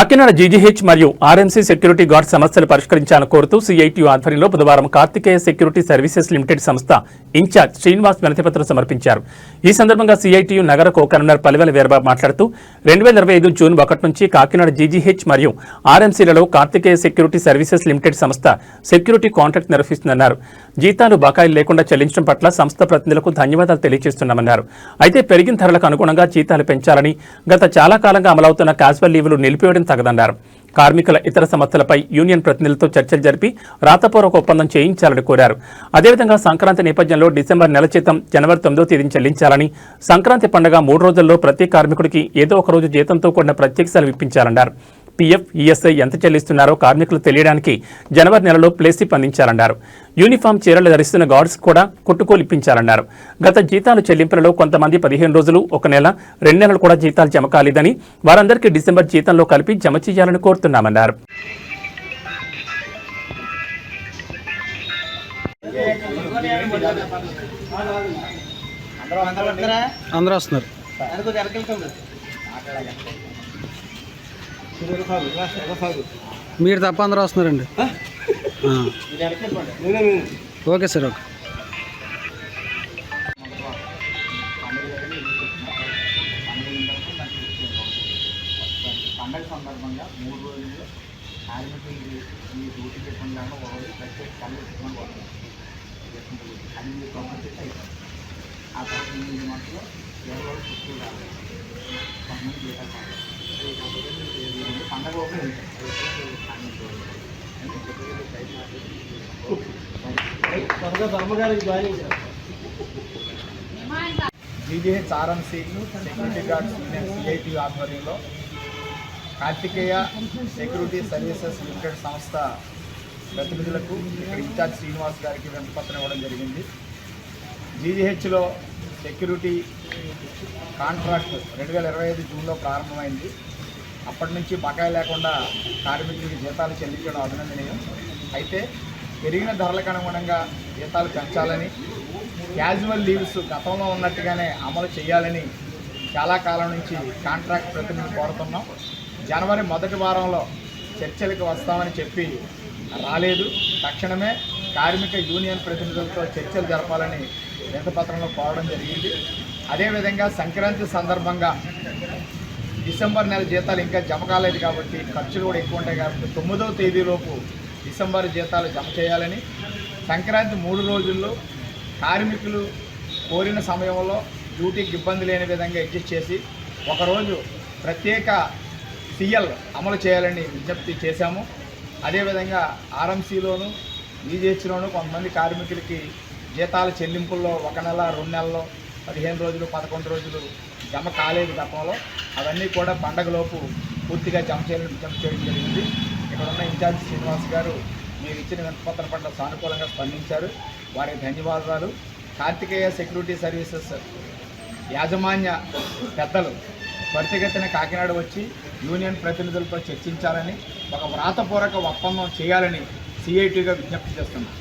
Kakinada GGH మరియు RMC security guard సమస్యలు పరిష్కరించాలని కోరుతూ సిఐటియు ఆధ్వర్యంలో బుధవారం కార్తికేయ సెక్యూరిటీ సర్వీసెస్ లిమిటెడ్ సంస్థ ఇన్ఛార్జ్ శ్రీనివాస్ వినతిపత్రం సమర్పించారు. ఈ సందర్భంగా సిఐటియు నగర కో కన్వీనర్ పలివెల వీరబాబు మాట్లాడుతూ రెండు వేల ఇరవై ఐదు జూన్ ఒకటి నుంచి కాకినాడ జీజీహెచ్ మరియు ఆర్ఎంసీలలో కార్తికేయ సెక్యూరిటీ సర్వీసెస్ లిమిటెడ్ సంస్థ సెక్యూరిటీ కాంట్రాక్ట్ నిర్వహిస్తుందన్నారు. జీతాలు బకాయిలు లేకుండా చెల్లించడం పట్ల సంస్థ ప్రతినిధులకు ధన్యవాదాలు తెలియజేస్తున్నామన్నారు. అయితే పెరిగిన ధరలకు అనుగుణంగా జీతాలు పెంచాలని గత చాలా కాలంగా అమలవుతున్న క్యాజువల్ లీవులు నిలిపివేయడం తగదన్నారు. కార్మికుల ఇతర సమస్యలపై యూనియన్ ప్రతినిధులతో చర్చలు జరిపి రాతపూర్వక ఒప్పందం చేయించాలని కోరారు. అదేవిధంగా సంక్రాంతి నేపథ్యంలో డిసెంబర్ నెల జీతం జనవరి తొమ్మిదో తేదీని చెల్లించాలని సంక్రాంతి పండుగ మూడు రోజుల్లో ప్రతి కార్మికుడికి ఏదో ఒక రోజు జీతంతో కూడిన ప్రత్యేక సెలవు ఇప్పించాలన్నారు. పీఎఫ్ ఈఎస్ఐ ఎంత చెల్లిస్తున్నారో కార్మికులు తెలియడానికి జనవరి నెలలో ప్లేసిప్ అందించాలన్నారు. యూనిఫామ్ చీరలు ధరిస్తున్న గార్డ్స్ కూడా కుట్టుకోలు ఇప్పించాలన్నారు గత జీతాలు చెల్లింపులలో కొంతమంది పదిహేను రోజులు ఒక నెల రెండు నెలలు కూడా జీతాలు జమ కాలేదని వారందరికీ డిసెంబర్ జీతంలో కలిపి జమ చేయాలని కోరుతున్నామన్నారు. అందరూ వస్తున్నారా? మీరు తప్ప అందరూ వస్తున్నారండి. ఓకే సార్ ఓకే పండగ సందర్భంగా మూడు రోజులు కార్మికులకి మీ డ్యూటీ పెట్టకుండా ఒక రోజు ప్రత్యేక కళ్ళు ఇస్తున్నాం అది మీరు కంపల్సరీ అయిపోతుంది ఆ తర్వాత ఎనిమిది రోజులు చుట్టూ రావాలి కొంతమంది జీతాలు కావాలి GGH RMC security guards union CITU ఆధ్వర్యంలో కార్తికేయ సెక్యూరిటీ సర్వీసెస్ లిమిటెడ్ సంస్థ ప్రతినిధులకు ఇక్కడ ఇన్ఛార్జ్ శ్రీనివాస్ గారికి వినతిపత్రం ఇవ్వడం జరిగింది. జీజీహెచ్లో సెక్యూరిటీ కాంట్రాక్ట్ రెండు వేల ఇరవై ఐదు జూన్లో ప్రారంభమైంది. అప్పటి నుంచి బకాయి లేకుండా కార్మికులకి జీతాలు చెల్లించడం అభినందనీయం. అయితే పెరిగిన ధరలకు అనుగుణంగా జీతాలు పెంచాలని క్యాజువల్ లీవ్స్ గతంలో ఉన్నట్టుగానే అమలు చేయాలని చాలా కాలం నుంచి కాంట్రాక్ట్ ప్రతినిధులు కోరుతున్నాం. జనవరి మొదటి వారంలో చర్చలకు వస్తామని చెప్పి రాలేదు. తక్షణమే కార్మిక యూనియన్ ప్రతినిధులతో చర్చలు జరపాలని వింతపత్రంలో కోరడం జరిగింది. అదేవిధంగా సంక్రాంతి సందర్భంగా డిసెంబర్ నెల జీతాలు ఇంకా జమ కాలేదు కాబట్టి ఖర్చులు కూడా ఎక్కువ ఉంటాయి కాబట్టి తొమ్మిదవ తేదీలోపు డిసెంబర్ జీతాలు జమ చేయాలని సంక్రాంతి మూడు రోజుల్లో కార్మికులు కోరిన సమయంలో డ్యూటీకి ఇబ్బంది లేని విధంగా అడ్జస్ట్ చేసి ఒకరోజు ప్రత్యేక సిఎల్ అమలు చేయాలని విజ్ఞప్తి చేశాము. అదేవిధంగా ఆర్ఎంసీలోను ఈజీహెచ్లోను కొంతమంది కార్మికులకి జీతాల చెల్లింపుల్లో ఒక నెల రెండు నెలల్లో పదిహేను రోజులు పదకొండు రోజులు జమ కాలేదు గతంలో. అవన్నీ కూడా పండగలోపు పూర్తిగా జమ చేయడం జమ చేయడం జరిగింది. ఇక్కడ ఉన్న ఇన్ఛార్జ్ శ్రీనివాస్ గారు మీరు ఇచ్చిన వినపత్ర పంట సానుకూలంగా స్పందించారు. వారికి ధన్యవాదాలు. కార్తికేయ సెక్యూరిటీ సర్వీసెస్ యాజమాన్య పెద్దలు త్వరితగతిన కాకినాడ వచ్చి యూనియన్ ప్రతినిధులతో చర్చించాలని ఒక వ్రాతపూర్వక ఒప్పందం చేయాలని సిఐటిగా విజ్ఞప్తి చేస్తున్నాం.